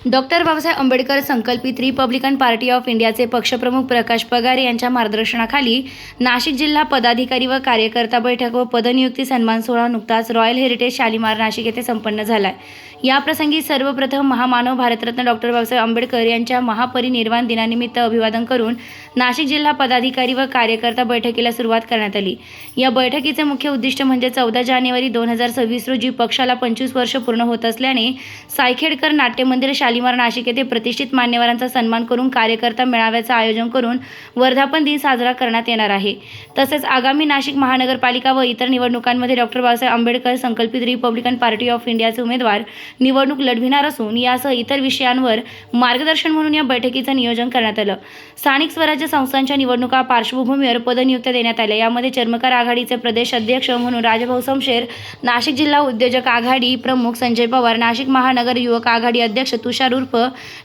Doctor Babasaheb Ambedkar संकल्पित Republican party of इंडियाचे पक्षप्रमुख प्रकाश पगारे यांच्या मार्गदर्शनाखाली नाशिक जिल्हा पदाधिकारी व कार्यकर्ता बैठक व पदनियुक्ती सन्मान सोहळा नुकताच रॉयल हेरिटेज शालिमार नाशिक येथे संपन्न झाला आहे याप्रसंगी सर्वप्रथम महामानव भारतरत्न डॉक्टर बाबासाहेब आंबेडकर यांच्या महापरिनिर्वाण दिनानिमित्त अभिवादन करून नाशिक जिल्हा पदाधिकारी व कार्यकर्ता बैठकीला सुरुवात करण्यात आली. या बैठकीचे मुख्य उद्दिष्ट म्हणजे चौदा जानेवारी दोन हजार सव्वीस रोजी पक्षाला पंचवीस वर्ष पूर्ण होत असल्याने सायखेडकर नाट्यमंदिर शालिमार नाशिक येथे प्रतिष्ठित मान्यवरांचा सन्मान करून कार्यकर्ता मेळाव्याचं आयोजन करून वर्धापन दिन साजरा करण्यात येणार आहे. तसेच आगामी नाशिक महानगरपालिका व इतर निवडणुकांमध्ये डॉक्टर बाबासाहेब आंबेडकर संकल्पित रिपब्लिकन पार्टी ऑफ इंडियाचे उमेदवार निवडणूक लढविणार असून यासह इतर विषयांवर मार्गदर्शन म्हणून या बैठकीचं नियोजन करण्यात आलं. स्थानिक स्वराज्य संस्थांच्या निवडणुका पार्श्वभूमीवर पदनियुक्त्या देण्यात आल्या. यामध्ये चर्मकार आघाडीचे प्रदेश अध्यक्ष म्हणून राजभाऊ समशेर नाशिक जिल्हा उद्योजक आघाडी प्रमुख संजय पवार नाशिक महानगर युवक आघाडी अध्यक्ष तुषार उर्फ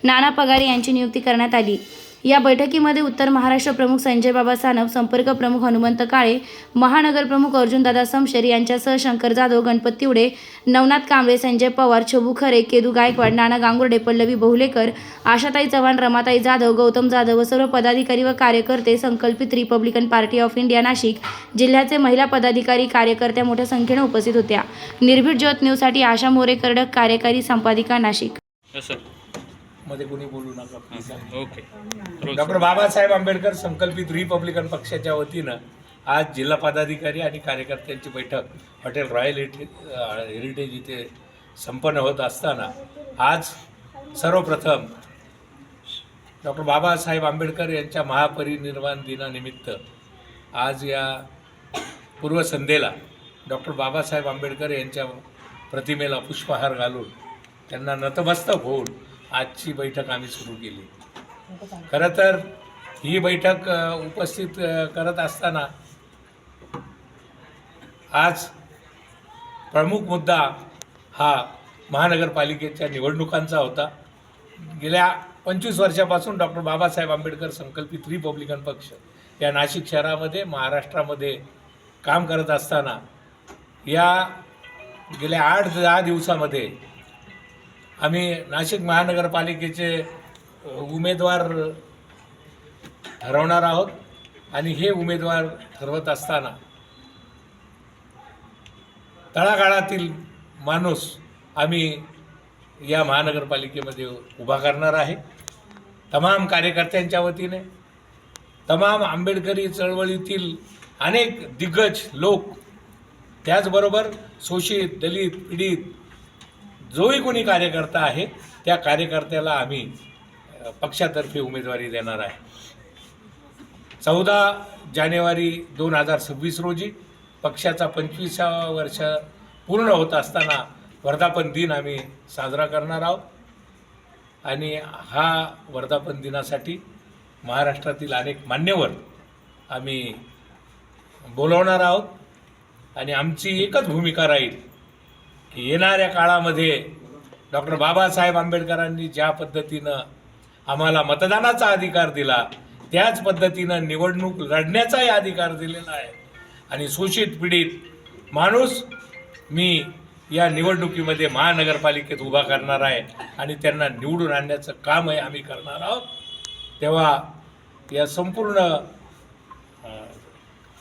नाना पगारे यांची नियुक्ती करण्यात आली. या बैठकीमध्ये उत्तर महाराष्ट्र प्रमुख संजय बाबा सानप संपर्क प्रमुख हनुमंत काळे महानगर प्रमुख अर्जुनदादा समशेर यांच्यासह शंकर जाधव गणपत तिवडे नवनाथ कांबळे संजय पवार छबू खरे केदू गायकवाड नाना गांगुर्डे पल्लवी बहुलेकर आशाताई चव्हाण रमाताई जाधव गौतम जाधव व सर्व पदाधिकारी व कार्यकर्ते संकल्पित Republican party of India Nashik जिल्ह्याचे महिला पदाधिकारी कार्यकर्त्या मोठ्या संख्येने उपस्थित होत्या. निर्भीड ज्योत न्यूजसाठी आशा मोरे कर्डक कार्यकारी संपादिका नाशिक. सरमध्ये कोणी बोलू नका. ओके डॉक्टर बाबासाहेब आंबेडकर संकल्पित रिपब्लिकन पक्षाच्या वतीनं आज जिल्हा पदाधिकारी आणि कार्यकर्त्यांची बैठक. हॉटेल रॉयल हेरिटेज इथे संपन्न होत असताना आज सर्वप्रथम डॉक्टर बाबासाहेब आंबेडकर यांच्या महापरिनिर्वाण दिनानिमित्त आज या पूर्वसंध्येला डॉक्टर बाबासाहेब आंबेडकर यांच्या प्रतिमेला पुष्पहार घालून त्यांना नतमस्तक होऊन आजची बैठक आम्ही सुरू केली. खरं तर ही बैठक उपस्थित करत असताना आज प्रमुख मुद्दा हा महानगरपालिकेच्या निवडणुकांचा होता. गेल्या पंचवीस वर्षापासून डॉक्टर बाबासाहेब आंबेडकर संकल्पित रिपब्लिकन पक्ष या नाशिक शहरामध्ये महाराष्ट्रामध्ये काम करत असताना या गेल्या आठ दहा दिवसामध्ये आम्ही नाशिक महानगरपालिकेचे उमेदवार ठरवणार आहोत आणि हे उमेदवार ठरवत असताना तळागाळातील माणूस आम्ही या महानगरपालिकेमध्ये उभा करणार आहे. तमाम कार्यकर्त्यांच्या वतीने तमाम आंबेडकरी चळवळीतील अनेक दिग्गज लोक त्याचबरोबर शोषित दलित पीडित जोही कोणी कार्यकर्ता आहे त्या कार्यकर्त्याला आम्ही पक्षातर्फे उमेदवारी देणार आहे. चौदा जानेवारी दोन हजार सव्वीस रोजी पक्षाचा पंचवीसावा वर्ष पूर्ण होत असताना वर्धापन दिन आम्ही साजरा करणार आहोत. आणि हा वर्धापन दिनासाठी महाराष्ट्रातील अनेक मान्यवर आम्ही बोलवणार आहोत. आणि आमची एकच भूमिका राहील की येणाऱ्या काळामध्ये डॉक्टर बाबासाहेब आंबेडकरांनी ज्या पद्धतीनं आम्हाला मतदानाचा अधिकार दिला त्याच पद्धतीनं निवडणूक लढण्याचाही अधिकार दिलेला आहे. आणि शोषित पीडित माणूस मी या निवडणुकीमध्ये महानगरपालिकेत उभा करणार आहे आणि त्यांना निवडून आणण्याचं कामही आम्ही करणार आहोत. तेव्हा या संपूर्ण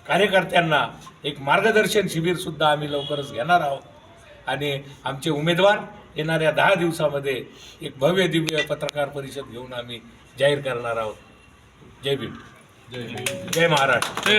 कार्यकर्त्यांना एक मार्गदर्शन शिबिरसुद्धा आम्ही लवकरच घेणार आहोत. आणि आमचे उमेदवार येणाऱ्या दहा दिवसामध्ये एक भव्य दिव्य पत्रकार परिषद घेऊन आम्ही जाहीर करणार आहोत. जय भीम. जय महाराष्ट्र.